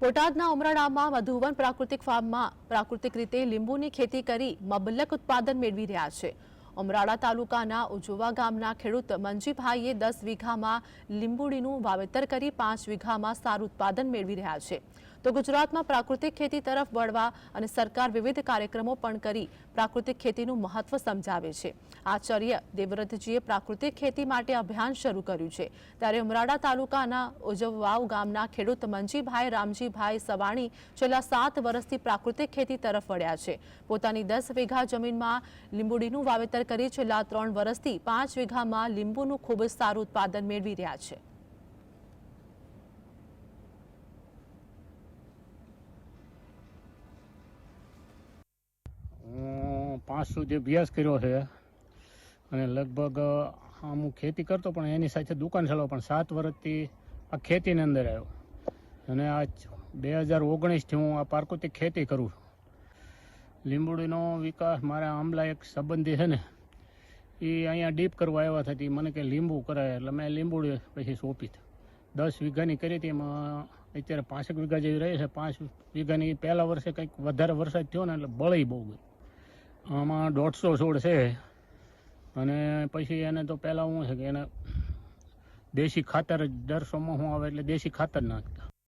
બોટાદના ઉમરાળામાં મધુવન પ્રાકૃતિક ફાર્મમાં પ્રાકૃતિક રીતે લીંબુની ખેતી કરી મબલક ઉત્પાદન મેળવી રહ્યા છે. ઉમરાળા તાલુકાના ઉજોવા ગામના ખેડૂત મંજીભાઈએ દસ વીઘામાં લીંબુડીનું વાવેતર કરી પાંચ વીઘામાં સારું ઉત્પાદન મેળવી રહ્યા છે. તો ગુજરાતમાં પ્રાકૃતિક ખેતી તરફ વળવા અને સરકાર વિવિધ કાર્યક્રમો પણ કરી પ્રાકૃતિક ખેતીનું મહત્વ સમજાવે છે. આચાર્ય દેવવ્રતજીએ પ્રાકૃતિક ખેતી માટે અભિયાન શરૂ કર્યું છે. ત્યારે ઉમરાળા તાલુકાના ઉજવવાવ ગામના ખેડૂત મંજીભાઈ, રામજીભાઈ સવાણી છેલ્લા સાત વર્ષથી પ્રાકૃતિક ખેતી તરફ વળ્યા છે. પોતાની દસ વીઘા જમીનમાં લીંબુડીનું વાવેતર કરી છેલ્લા ત્રણ વર્ષથી પાંચ વીઘામાં લીંબુનું ખૂબ જ સારું ઉત્પાદન મેળવી રહ્યા છે. હું જે અભ્યાસ કર્યો છે. અને લગભગ હું ખેતી કરતો, પણ એની સાથે દુકાન ચલાવો પણ સાત વર્ષથી આ ખેતીની અંદર આવ્યો. અને આ બે હજાર ઓગણીસથી હું આ પ્રાકૃતિક ખેતી કરું છું. લીંબુડીનો વિકાસ મારા આમલા એક સંબંધી છે ને, એ અહીંયા ડીપ કરવા આવ્યા થતી મને કે લીંબુ કરાય, એટલે મેં લીંબુડી પછી સોંપી દસ વીઘાની કરી હતી, એમાં અત્યારે પાંસઠ વીઘા જેવી રહી છે. પાંચ વીઘાની પહેલા વર્ષે કંઈક વધારે વરસાદ થયો ને, એટલે બળી બહુ ગઈ. આમાં દોઢસો છોડ છે. અને પછી એને તો પહેલાં શું છે કે એને દેશી ખાતર દર હું આવે એટલે દેશી ખાતર નાખ